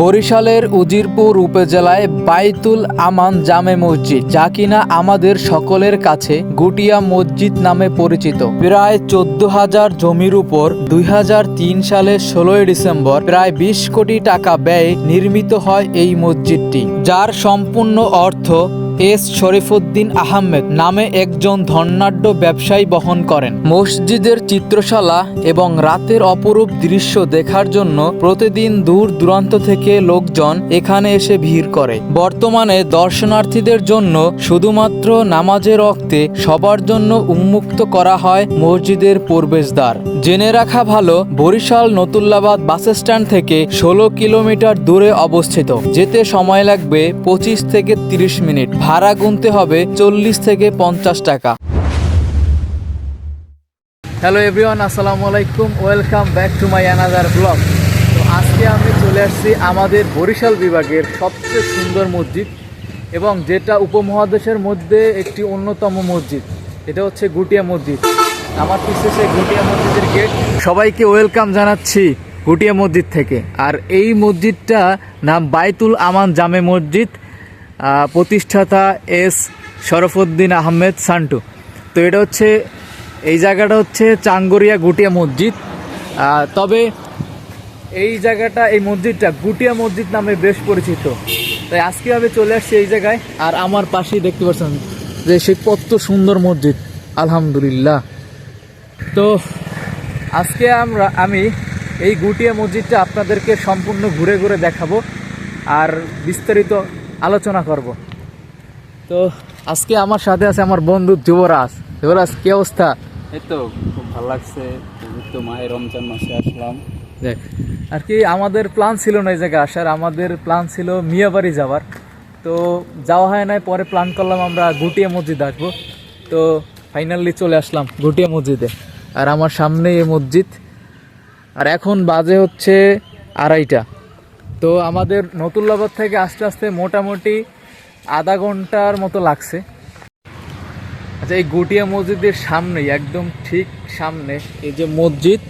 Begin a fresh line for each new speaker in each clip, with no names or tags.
বরিশালের উজিরপুর উপজেলায় বাইতুল আমান জামে মসজিদ, যা কিনা আমাদের সকলের কাছে গুটিয়া মসজিদ নামে পরিচিত। প্রায় চোদ্দ হাজার জমির উপর দুই হাজার তিন সালের ষোলোই ডিসেম্বর প্রায় বিশ কোটি টাকা ব্যয়ে নির্মিত হয় এই মসজিদটি, যার সম্পূর্ণ অর্থ এস শরীফুদ্দিন আহমেদ নামে একজন ধনাঢ্য ব্যবসায়ী বহন করেন। মসজিদের চিত্রশালা এবং রাতের অপরূপ দৃশ্য দেখার জন্য প্রতিদিন দূর দূরান্ত থেকে লোকজন এখানে এসে ভিড় করে। বর্তমানে দর্শনার্থীদের জন্য শুধুমাত্র নামাজের রক্তে সবার জন্য উন্মুক্ত করা হয় মসজিদের প্রবেশদ্বার। জেনে রাখা ভালো, বরিশাল নতুল্লাবাদ বাস স্ট্যান্ড থেকে ষোলো কিলোমিটার দূরে অবস্থিত, যেতে সময় লাগবে পঁচিশ থেকে তিরিশ মিনিট। ভাড়া গুনতে হবে চল্লিশ থেকে পঞ্চাশ টাকা। হ্যালো এভরিওয়ান আসসালামু আলাইকুম। Welcome back to my another blog তো আজকে আমি চলে আসছি আমাদের বরিশাল বিভাগের সবচেয়ে সুন্দর মসজিদ এবং যেটা উপমহাদেশের মধ্যে একটি অন্যতম মসজিদ। এটা হচ্ছে গুটিয়া মসজিদ। আমার পিছিয়ে সেই গুটিয়া মসজিদের গেট সবাইকে ওয়েলকাম জানাচ্ছি গুটিয়া মসজিদ থেকে। আর এই মসজিদটা নাম বাইতুল আমান জামে মসজিদ। প্রতিষ্ঠাতা এস শরফুদ্দিন আহমেদ সান্টু। তো এটা হচ্ছে, এই জায়গাটা হচ্ছে চাঙ্গরিয়া গুটিয়া মসজিদ। তবে এই জায়গাটা, এই মসজিদটা গুটিয়া মসজিদ নামে বেশ পরিচিত। তাই আজকে আমি চলে আসছি এই জায়গায়, আর আমার পাশেই দেখতে পাচ্ছেন যে সে কত সুন্দর মসজিদ। আলহামদুলিল্লাহ। তো আজকে আমরা, আমি এই গুটিয়া মসজিদটা আপনাদেরকে সম্পূর্ণ ঘুরে ঘুরে দেখাবো। আর বিস্তারিত আলোচনা করব। তো আজকে আমার সাথে আছে আমার বন্ধু যুবরাজ। যুবরাজ কি অবস্থা?
এই তো খুব ভালো লাগছে। তো মায়ের রমজান মাসে আসলাম।
দেখ আর কি আমাদের প্ল্যান ছিল না এই জায়গায় আসার। আমাদের প্ল্যান ছিল মিয়াবাড়ি যাওয়ার। তো যাওয়া হয় নাই পরে প্ল্যান করলাম আমরা গুটিয়া মসজিদ আসব। তো ফাইনালি চলে আসলাম গুটিয়া মসজিদে। আর আমার সামনে এই মসজিদ। আর এখন বাজে হচ্ছে আড়াইটা। তো আমাদের নতুল্লাবাদ থেকে আস্তে আস্তে মোটামুটি আধা ঘণ্টার মতো লাগছে। আচ্ছা এই গুটিয়া মসজিদের সামনেই, একদম ঠিক সামনে, এই যে মসজিদ,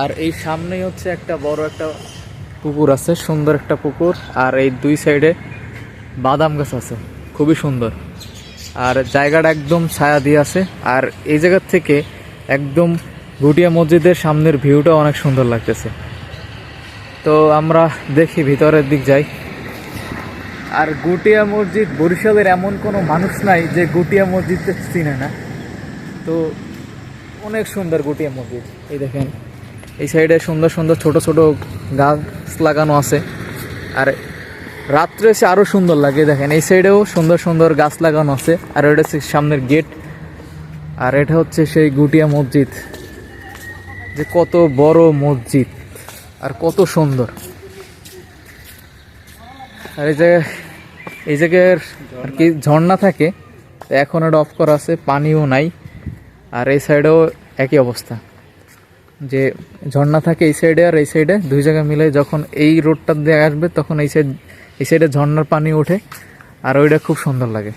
আর এই সামনেই হচ্ছে একটা বড় একটা পুকুর আছে, সুন্দর একটা পুকুর, আর এই দুই সাইডে বাদাম গাছ আছে, খুবই সুন্দর। আর জায়গাটা একদম ছায়া দিয়ে আছে, আর এই জায়গার থেকে একদম গুটিয়া মসজিদের সামনের ভিউটা অনেক সুন্দর লাগতেছে। তো আমরা দেখি ভিতরের দিক যাই। আর গুটিয়া মসজিদ বরিশালের এমন কোনো মানুষ নাই যে গুটিয়া মসজিদকে চিনে না। তো অনেক সুন্দর গুটিয়া মসজিদ, এই দেখেন। এই সাইডে সুন্দর সুন্দর ছোট ছোট গাছ লাগানো আছে। আর রাত্রে এসে আরও সুন্দর লাগে, দেখেন। এই সাইডেও সুন্দর সুন্দর গাছ লাগানো আছে, আর এটা হচ্ছে সামনের গেট। আর এটা হচ্ছে সেই গুটিয়া মসজিদ। যে কত বড় মসজিদ। আর কত সুন্দর। আর এই জায়গায় এই জায়গার আর কি ঝর্ণা থাকে এখন এটা অফ করা আছে, পানিও নাই। আর এই সাইডেও একই অবস্থা। যে ঝর্ণা থাকে এই সাইডে আর এই সাইডে দুই জায়গায় মিলে যখন এই রোডটা দিয়ে আসবে, তখন এই সাইড এই সাইডে ঝর্ণার পানি ওঠে। আর ওইটা খুব সুন্দর লাগে।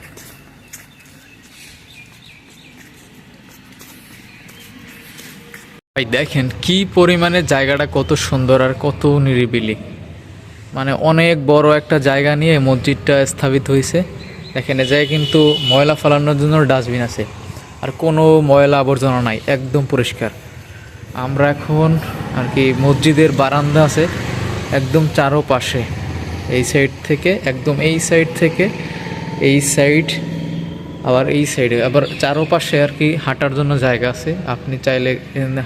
ভাই, দেখেন কি পরিমাণে জায়গাটা কত সুন্দর আর কত নিরিবিলি। মানে অনেক বড় একটা জায়গা নিয়ে মসজিদটা স্থাপিত হয়েছে। দেখেন, এ জায়গায় কিন্তু ময়লা ফেলানোর জন্য ডাস্টবিন আছে। আর কোনো ময়লা আবর্জনা নাই, একদম পরিষ্কার। আমরা এখন আর কি মসজিদের বারান্দা আছে, একদম চারো পাশে এই সাইড থেকে, একদম এই সাইড থেকে, এই সাইড আবার এই সাইডে আবার চারোপাশে আর কি হাঁটার জন্য জায়গা আছে। আপনি চাইলে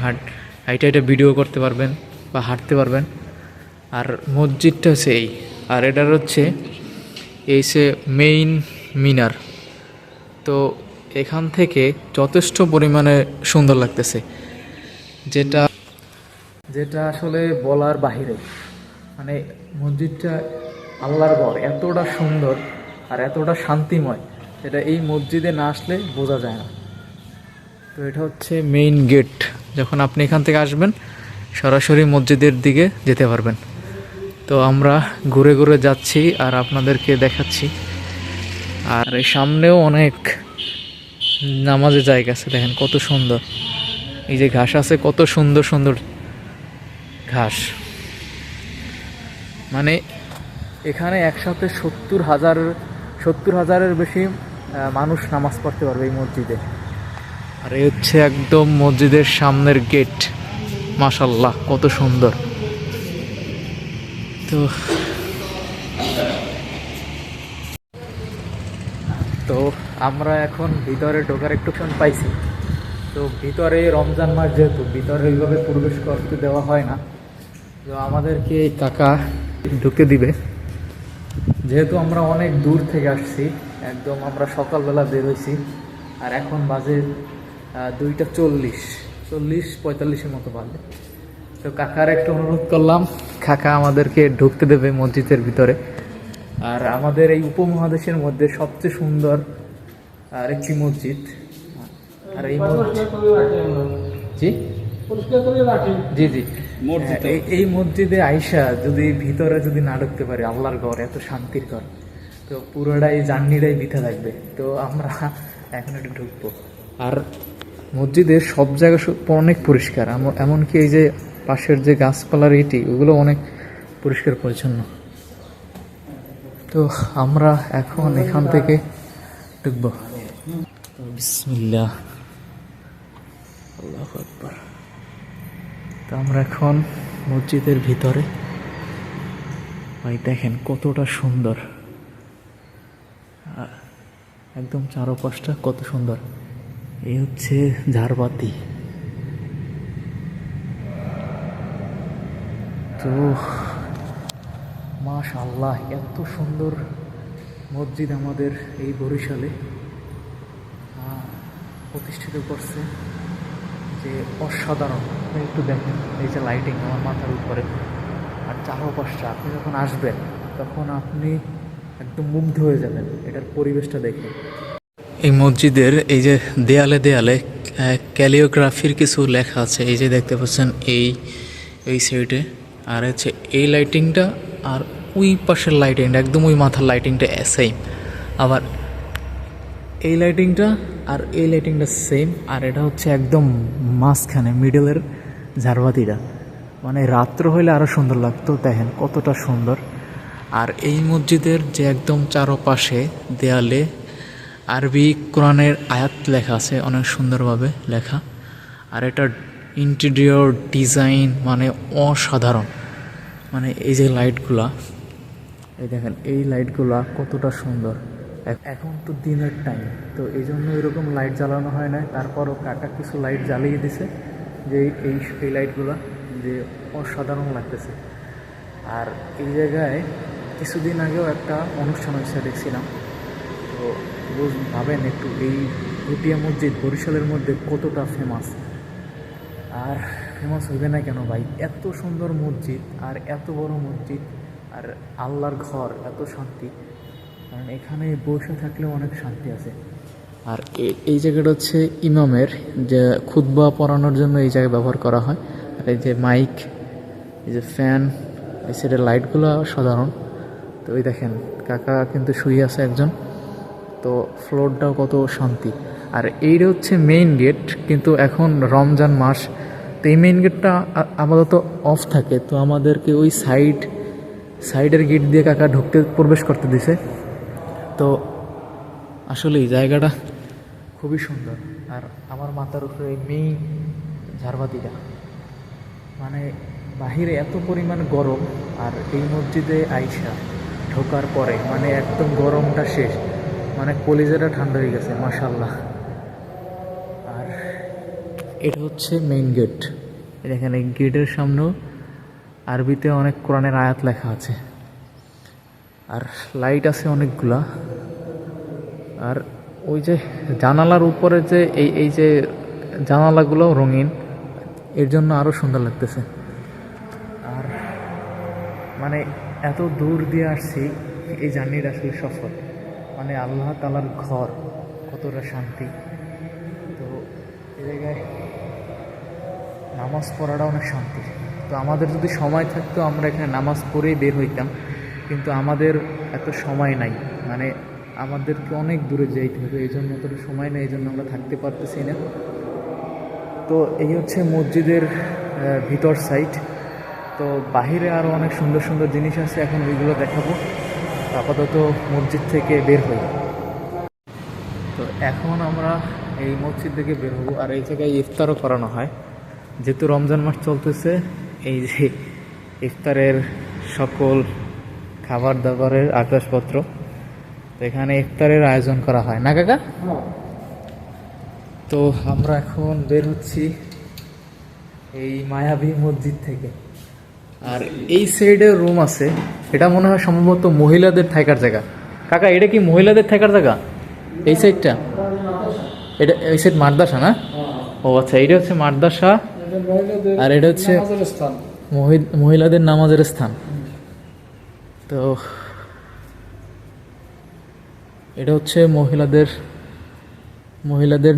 হাঁট, হাইটে হাইটে ভিডিও করতে পারবেন বা হাঁটতে পারবেন। আর মসজিদটা হচ্ছে এই, আর এটার হচ্ছে এই সে মেইন মিনার। তো এখান থেকে যথেষ্ট পরিমাণে সুন্দর লাগতেছে। যেটা যেটা আসলে বলার বাহিরে মানে মসজিদটা আল্লাহর ঘর, এতটা সুন্দর আর এতটা শান্তিময়। এটা এই মসজিদে না আসলে বোঝা যায় না। তো এটা হচ্ছে মেইন গেট যখন আপনি এখান থেকে আসবেন, সরাসরি মসজিদের দিকে যেতে পারবেন। তো আমরা ঘুরে ঘুরে যাচ্ছি আর আপনাদেরকে দেখাচ্ছি। আর এই সামনেও অনেক নামাজের জায়গা আছে, দেখেন কত সুন্দর। এই যে ঘাস আছে, কত সুন্দর সুন্দর ঘাস। মানে এখানে একসাথে সত্তর হাজার, সত্তর হাজারের বেশি মানুষ নামাজ পড়তে পারবে এই মসজিদে। আর এই হচ্ছে একদম মসজিদের সামনের গেট মাশাল্লাহ কত সুন্দর। তো তো আমরা এখন ভিতরে ঢোকার একটু পাইছি। তো ভিতরে রমজান মাস যেহেতু ভিতরে ওইভাবে প্রবেশ করতে দেওয়া হয় না। তো আমাদেরকে এই টাকা ঢুকে দিবে। যেহেতু আমরা অনেক দূর থেকে আসছি একদম আমরা সকালবেলা বের হয়েছি। আর এখন বাজে দুইটা চল্লিশ। চল্লিশ পঁয়তাল্লিশের মতো বাজে। তো কাকার একটু অনুরোধ করলাম কাকা আমাদেরকে ঢুকতে দেবে মসজিদের ভিতরে। আর আমাদের এই উপমহাদেশের মধ্যে সবচেয়ে সুন্দর আর একটি মসজিদ। আর এই মসজিদ জি? জি জি।
মসজিদ।
এই- এই মসজিদে আইসা যদি ভিতরে যদি না ঢুকতে পারি আল্লাহর ঘর এত শান্তির ঘর। তো পুরোটাই জার্নিটাই বিথা থাকবে। তো আমরা এখন একটু ঢুকবো। আর মসজিদের সব জায়গা অনেক পরিষ্কার। এমন- এমনকি এই যে পাশের যে গাছপালার এটি ওগুলো অনেক পরিষ্কার পরিচ্ছন্ন। তো আমরা এখন এখান থেকে ঢুকবো। বিসমিল্লাহ। তো আমরা এখন মসজিদের ভিতরে। ভাই দেখেন কতটা সুন্দর। একদম চারপাশটা কত সুন্দর। এই হচ্ছে ঝাড়বাতি। তো মাশাল্লাহ এত সুন্দর মসজিদ আমাদের এই বরিশালে। প্রতিষ্ঠিত করছে যে অসাধারণ। একটু দেখেন, এই যে লাইটিং আমার মাথার উপরে। আর চারপাশটা, আপনি যখন আসবেন, তখন আপনি একদম মুগ্ধ হয়ে যাবেন এটার পরিবেশটা দেখে। এই মসজিদের এই যে দেয়ালে দেয়ালে ক্যালিওগ্রাফির কিছু লেখা আছে। এই যে দেখতে পাচ্ছেন, এই এই সাইডে। আর হচ্ছে এই লাইটিংটা আর ওই পাশের লাইটিংটা, একদম ওই মাথার লাইটিংটা সেম আবার এই লাইটিংটা আর এই লাইটিংটা সেম আর এটা হচ্ছে একদম মাঝখানে মিডলের ঝাড়বাতিটা। মানে রাত্র হইলে আরও সুন্দর লাগতো, দেখেন কতটা সুন্দর। আর এই মসজিদের যে একদম চারপাশে দেয়ালে আরবি কোরআনের আয়াত লেখা আছে, অনেক সুন্দরভাবে লেখা। আর এটা ইন্টেরিয়র ডিজাইন মানে অসাধারণ। মানে এই যে লাইটগুলা এই দেখেন, এই লাইটগুলা কতটা সুন্দর। এখন তো দিনের টাইম তো এই জন্য এরকম লাইট জ্বালানো হয় না তারপরও কাকা কিছু লাইট জ্বালিয়ে দিছে, যে এই এই লাইটগুলা যে অসাধারণ লাগতেছে। আর এই জায়গায় কিছুদিন আগেও একটা অনুষ্ঠান হয়েছে দেখছিলাম। তো বুঝ ভাবেন একটু এই ভুটিয়া মসজিদ বরিশালের মধ্যে কতটা ফেমাস আর ফেমাস হইবে না কেন ভাই? এত সুন্দর মসজিদ আর এত বড় মসজিদ আর আল্লাহর ঘর, এত শান্তি। কারণ এখানে বসে থাকলেও অনেক শান্তি আছে। আর এই জায়গাটা হচ্ছে ইমামের, যে খুতবা পড়ানোর জন্য এই জায়গায় ব্যবহার করা হয়। আর এই যে মাইক এই যে ফ্যান এই সাইডের লাইটগুলো সাধারণ। ওই দেখেন, কাকা কিন্তু শুয়ে আছে একজন। তো ফ্লোরটাও কত শান্তি। আর এইটা হচ্ছে মেইন গেট কিন্তু এখন রমজান মাস, তো এই মেইন গেটটা আপাতত অফ থাকে। তো আমাদেরকে ওই সাইড সাইডের গেট দিয়ে কাকা ঢুকতে, প্রবেশ করতে দিছে। তো আসলে এই জায়গাটা খুবই সুন্দর। আর আমার মাথার উপরে এই মেইন ঝাড়বাতিটা। মানে বাহিরে এত পরিমাণ গরম, আর এই মসজিদে আইসা ঢোকার পরে মানে একদম গরমটা শেষ। মানে কলিজাটা ঠান্ডা হয়ে গেছে মাশাল্লাহ আর এটা হচ্ছে মেইন গেট এখানে গেটের সামনেও আরবিতে অনেক কোরআনের আয়াত লেখা আছে। আর লাইট আছে অনেকগুলা। আর ওই যে জানালার উপরে যে এই এই যে জানালাগুলো রঙিন, এর জন্য আরও সুন্দর লাগতেছে। আর মানে এত দূর দিয়ে আসছি, এই জার্নির আসলে সফল। মানে আল্লাহ তালার ঘর, কতটা শান্তি। তো এ জায়গায় নামাজ পড়াটা অনেক শান্তি। তো আমাদের যদি সময় থাকতো, আমরা এখানে নামাজ পড়েই বের হইতাম। কিন্তু আমাদের এত সময় নাই। মানে আমাদেরকে অনেক দূরে যাইতে হবে। এই জন্য অতটা সময় নেই, এই জন্য আমরা থাকতে পারতেছি না। তো এই হচ্ছে মসজিদের ভিতর সাইড তো বাহিরে আরও অনেক সুন্দর সুন্দর জিনিস আছে, এখন ওইগুলো দেখাবো। আপাতত মসজিদ থেকে বের হই। তো এখন আমরা এই মসজিদ থেকে বের হব, আর এই জায়গায় ইফতারও করানো হয়। যেহেতু রমজান মাস চলতেছে, এই যে ইফতারের সকল খাবার দাবারের আকাশপত্র তো এখানে ইফতারের আয়োজন করা হয়। না, কাকা? তো আমরা এখন বের হচ্ছি এই মায়াবী মসজিদ থেকে। আর এই সাইডে রুম আছে। এটা মনে হয় সম্ভবত মহিলাদের থাকার জায়গা। কাকা, এটা কি মহিলাদের থাকার জায়গা? এই সাইডটা এটা, এই সাইড মাদ্রাসা না? ও আচ্ছা এটা হচ্ছে মাদ্রাসা। আর এটা হচ্ছে মহিলাদের নামাজের স্থান। তো এটা হচ্ছে মহিলাদের মহিলাদের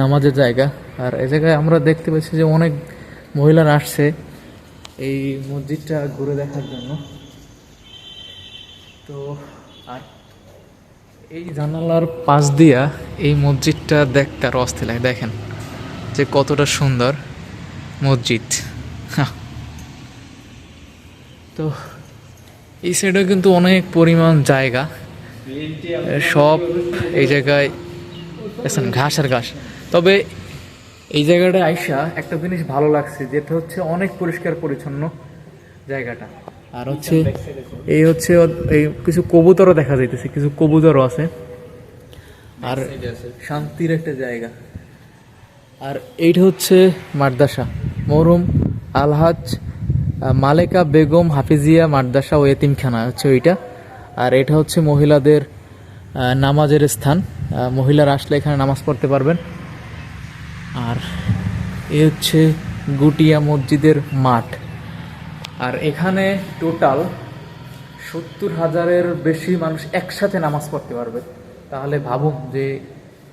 নামাজের জায়গা। আর এই জায়গায় আমরা দেখতে পাচ্ছি যে অনেক মহিলারা আসছে। এই মসজিদটা ঘুরে দেখার জন্য। তো আর এই জানালার পাশ দিয়া এই মসজিদটা দেখতে আর অস্থির লাগে। দেখেন যে কতটা সুন্দর মসজিদ। তো এই সাইডে কিন্তু অনেক পরিমাণ জায়গা। সব এই জায়গায় ঘাস আর ঘাস। তবে এই জায়গাটা আইসা একটা জিনিস ভালো লাগছে, যেটা হচ্ছে অনেক পরিষ্কার পরিচ্ছন্ন জায়গাটা। আর হচ্ছে এই হচ্ছে এই কিছু কবুতরও দেখা যাইতেছে, কিছু কবুতরও আছে। আর শান্তির একটা জায়গা। আর এইটা হচ্ছে মাদ্রাসা মরুম আলহাজ মালেকা বেগম হাফিজিয়া মাদ্রাসা ও এতিমখানা হচ্ছে ওইটা। আর এটা হচ্ছে মহিলাদের নামাজের স্থান। মহিলারা আসলে এখানে নামাজ পড়তে পারবেন। আর এ হচ্ছে গুটিয়া মসজিদের মাঠ। আর এখানে টোটাল সত্তর হাজারের বেশি মানুষ একসাথে নামাজ পড়তে পারবে। তাহলে ভাবুন যে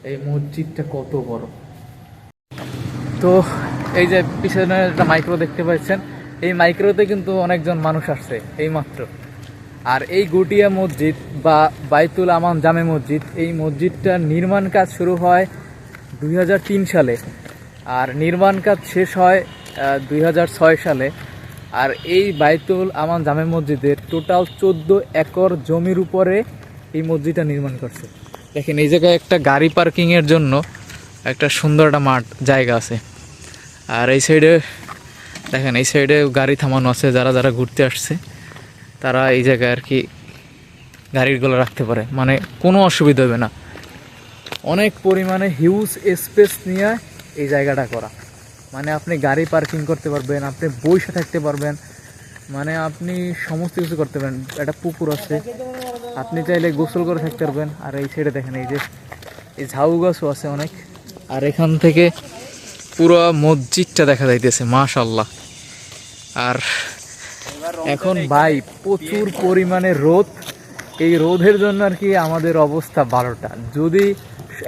এই মসজিদটা কত বড়। তো এই যে পিছনে একটা মাইক্রো দেখতে পাচ্ছেন, এই মাইক্রোতে কিন্তু অনেকজন মানুষ আসছে এই মাত্র আর এই গুটিয়া মসজিদ বা বাইতুল আমান জামে মসজিদ, এই মসজিদটার নির্মাণ কাজ শুরু হয় দুই হাজার তিন সালে। আর নির্মাণ কাজ শেষ হয় দুই হাজার ছয় সালে। আর এই বাইতুল আমান জামে মসজিদের টোটাল চোদ্দ একর জমির উপরে এই মসজিদটা নির্মাণ করছে। দেখেন, এই জায়গায় একটা গাড়ি পার্কিংয়ের জন্য একটা সুন্দর একটা মাঠ জায়গা আছে। আর এই সাইডে, দেখেন, এই সাইডে গাড়ি থামানো আছে, যারা যারা ঘুরতে আসছে, তারা এই জায়গায় আর কি গাড়িগুলো রাখতে পারে। মানে কোনো অসুবিধা হবে না। অনেক পরিমাণে হিউজ স্পেস নিয়ে এই জায়গাটা করা। মানে আপনি গাড়ি পার্কিং করতে পারবেন, আপনি বসে থাকতে পারবেন মানে আপনি সমস্ত কিছু করতে পারেন একটা পুকুর আছে, আপনি চাইলে গোসল করে থাকতে পারবেন। আর এই সাইডে দেখেন এই যে, এই ঝাউ গাছও আছে অনেক। আর এখান থেকে পুরো মসজিদটা দেখা যাইতেছে মাশাল্লাহ আর এখন ভাই প্রচুর পরিমাণে রোদ। এই রোদের জন্য আর কি আমাদের অবস্থা বারোটা যদি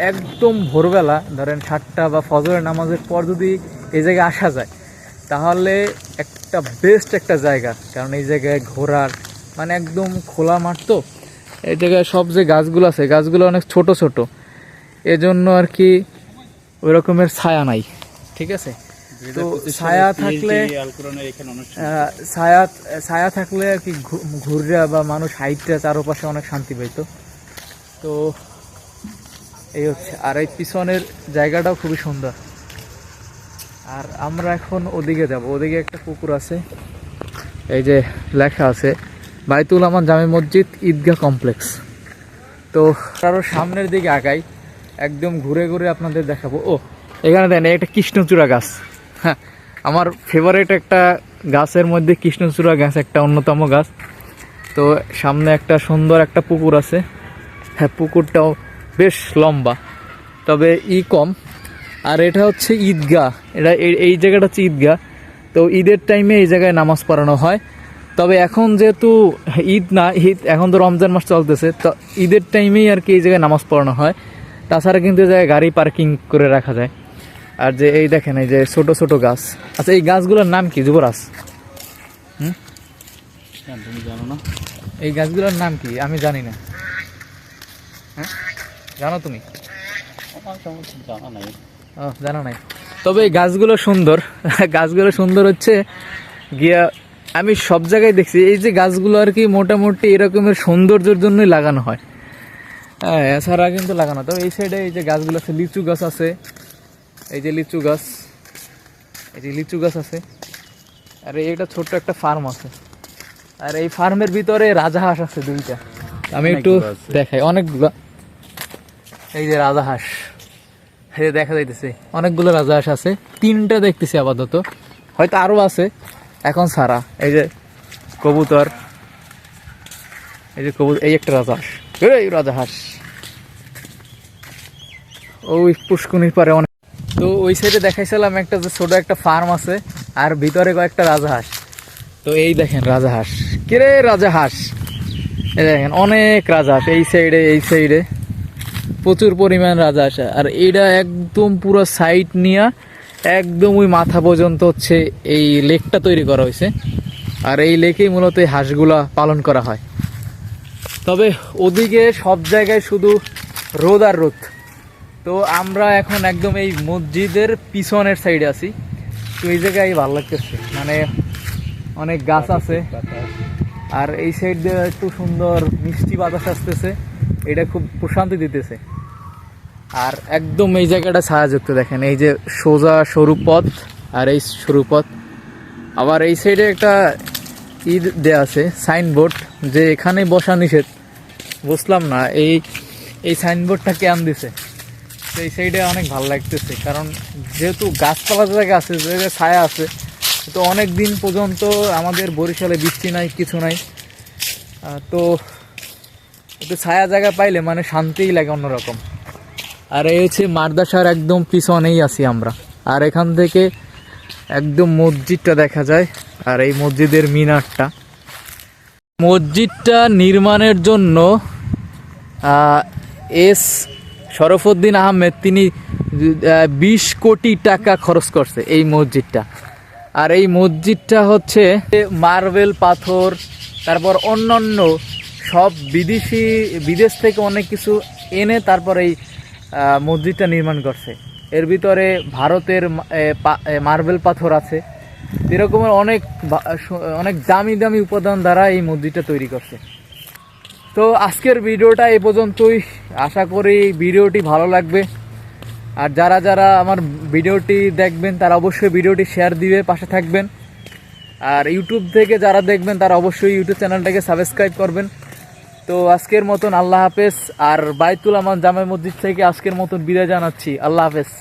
একদম ভোরবেলা ধরেন সাতটা বা ফজরের নামাজের পর যদি এই জায়গায় আসা যায় তাহলে একটা বেস্ট একটা জায়গা। কারণ এই জায়গায় ঘোরার মানে একদম খোলা মাঠ তো এই জায়গায় সব যে গাছগুলো আছে গাছগুলো অনেক ছোট ছোট। এজন্য আর কি ওই রকমের ছায়া নাই ঠিক আছে? তো ছায়া থাকলে ছায়া ছায়া থাকলে আর কি ঘুররা বা মানুষ হাইটটা চারপাশে অনেক শান্তি পাইতো। তো এই হচ্ছে, আর এই পিছনের জায়গাটাও খুবই সুন্দর। আর আমরা এখন ওদিকে যাব, ওদিকে একটা পুকুর আছে, এই যে লেখা আছে, বাইতুল আমান জামে মসজিদ ঈদগাহ কমপ্লেক্স। তো আরও সামনের দিকে আগাই, একদম ঘুরে ঘুরে আপনাদের দেখাবো। ও, এখানে দেন একটা কৃষ্ণচূড়া গাছ। হ্যাঁ আমার ফেভারিট একটা গাছের মধ্যে কৃষ্ণচূড়া গাছ একটা অন্যতম গাছ। তো সামনে একটা সুন্দর একটা পুকুর আছে। হ্যাঁ পুকুরটাও বেশ লম্বা তবে ই কম। আর এটা হচ্ছে ঈদগাহ। এটা এই- জায়গাটা হচ্ছে ঈদগাহ। তো ঈদের টাইমে এই জায়গায় নামাজ পড়ানো হয়। তবে এখন যেহেতু ঈদ না ঈদ এখন তো রমজান মাস চলতেছে তো ঈদের টাইমেই আর কি এই জায়গায় নামাজ পড়ানো হয়। তাছাড়া কিন্তু এই জায়গায় গাড়ি পার্কিং করে রাখা যায়। আর যে এই দেখেন এই যে ছোট ছোট গাছ। আচ্ছা এই গাছগুলোর নাম কি? যুবরাজ।
তুমি জানো না।
এই গাছগুলোর নাম কি? আমি জানি না। হ্যাঁ? জানো তুমি?
জানা নাই।
ও জানা নাই। তবে এই গাছগুলো সুন্দর। গাছগুলো সুন্দর হচ্ছে গিয়া আমি সব জায়গায় দেখছি এই যে গাছগুলো আর কি মোটামুটি এরকমের সৌন্দর্যের জন্যই লাগানো হয়। হ্যাঁ এছাড়া কিন্তু লাগানো তবে এই সাইডে এই যে গাছগুলো আছে লিচু গাছ আছে। এই যে লিচু গাছ এই যে লিচু গাছ আছে। আর এইটা ছোট্ট একটা ফার্ম আছে। আর এই ফার্মের ভিতরে রাজাহাঁস আছে দুইটা। আমি একটু দেখাই। অনেকগুলো এই যে রাজাহাঁস এই যে দেখা যাইতেছে, অনেকগুলো রাজাহাঁস আছে। তিনটা দেখতেছি আপাতত। হয়তো আরও আছে। এখন সারা, এই যে কবুতর, এই যে কবুতর, এই একটা রাজাহাঁস এই রাজাহাঁস ওই পুষ্কুনির পারে অনেক তো ওই সাইডে দেখাইছিলাম একটা যে ছোট একটা ফার্ম আছে, আর ভিতরে কয়েকটা রাজাহাঁস তো এই দেখেন রাজা হাঁস। রাজাহাঁস কিরে রাজাহাঁস এই দেখেন, অনেক রাজাহাঁস এই সাইডে এই সাইডে প্রচুর পরিমাণ রাজাহাঁস আর এইটা একদম পুরো সাইড নিয়ে একদম ওই মাথা পর্যন্ত হচ্ছে এই লেকটা তৈরি করা হয়েছে। আর এই লেকেই মূলত এই হাঁসগুলা পালন করা হয়। তবে ওদিকে সব জায়গায় শুধু রোদ আর রোদ। তো আমরা এখন একদম এই মসজিদের পিছনের সাইডে আছি। তো এই জায়গায় ভালো লাগতেছে। মানে অনেক গাছ আছে। আর এই সাইড দিয়ে একটু সুন্দর মিষ্টি বাতাস আসতেছে। এটা খুব প্রশান্তি দিতেছে। আর একদম এই জায়গাটা ছায়াযুক্ত, দেখেন, এই যে সোজা সরু পথ আর এই সরু পথ। আবার এই সাইডে একটা ঈদ দেয়া আছে সাইনবোর্ড যে এখানে বসা নিষেধ। বুঝলাম না, এই এই সাইনবোর্ডটা কেন দিছে তো এই সাইডে অনেক ভালো লাগতেছে, কারণ যেহেতু গাছপালা জায়গা আছে জায়গায় ছায়া আছে, তো অনেক দিন পর্যন্ত আমাদের বরিশালে বৃষ্টি নাই, কিছু নাই। তো একটু ছায়া জায়গা পাইলে মানে শান্তিই লাগে অন্যরকম। আর এই হচ্ছে মারদাসার একদম পিছনেই আছি আমরা। আর এখান থেকে একদম মসজিদটা দেখা যায়, আর এই মসজিদের মিনারটা। মসজিদটা নির্মাণের জন্য এস শরফুদ্দিন আহমেদ তিনি বিশ কোটি টাকা খরচ করছে এই মসজিদটা। আর এই মসজিদটা হচ্ছে মার্বেল পাথর, তারপর অন্যান্য সব বিদেশি, বিদেশ থেকে অনেক কিছু এনে তারপর এই মসজিদটা নির্মাণ করছে। এর ভিতরে ভারতের মার্বেল পাথর আছে। এরকমের অনেক অনেক দামি দামি উপাদান দ্বারা এই মসজিদটা তৈরি করছে। তো আজকের ভিডিওটা এ পর্যন্তই। আশা করি ভিডিওটি ভালো লাগবে। আর যারা যারা আমার ভিডিওটি দেখবেন, তারা অবশ্যই ভিডিওটি শেয়ার দিবে, পাশে থাকবেন। আর ইউটিউব থেকে যারা দেখবেন, তারা অবশ্যই ইউটিউব চ্যানেলটাকে সাবস্ক্রাইব করবেন। তো আজকের মতন আল্লাহ হাফেজ, আর বাইতুল আমার জামে মসজিদ থেকে আজকের মতন বিদায় জানাচ্ছি। আল্লাহ হাফেজ।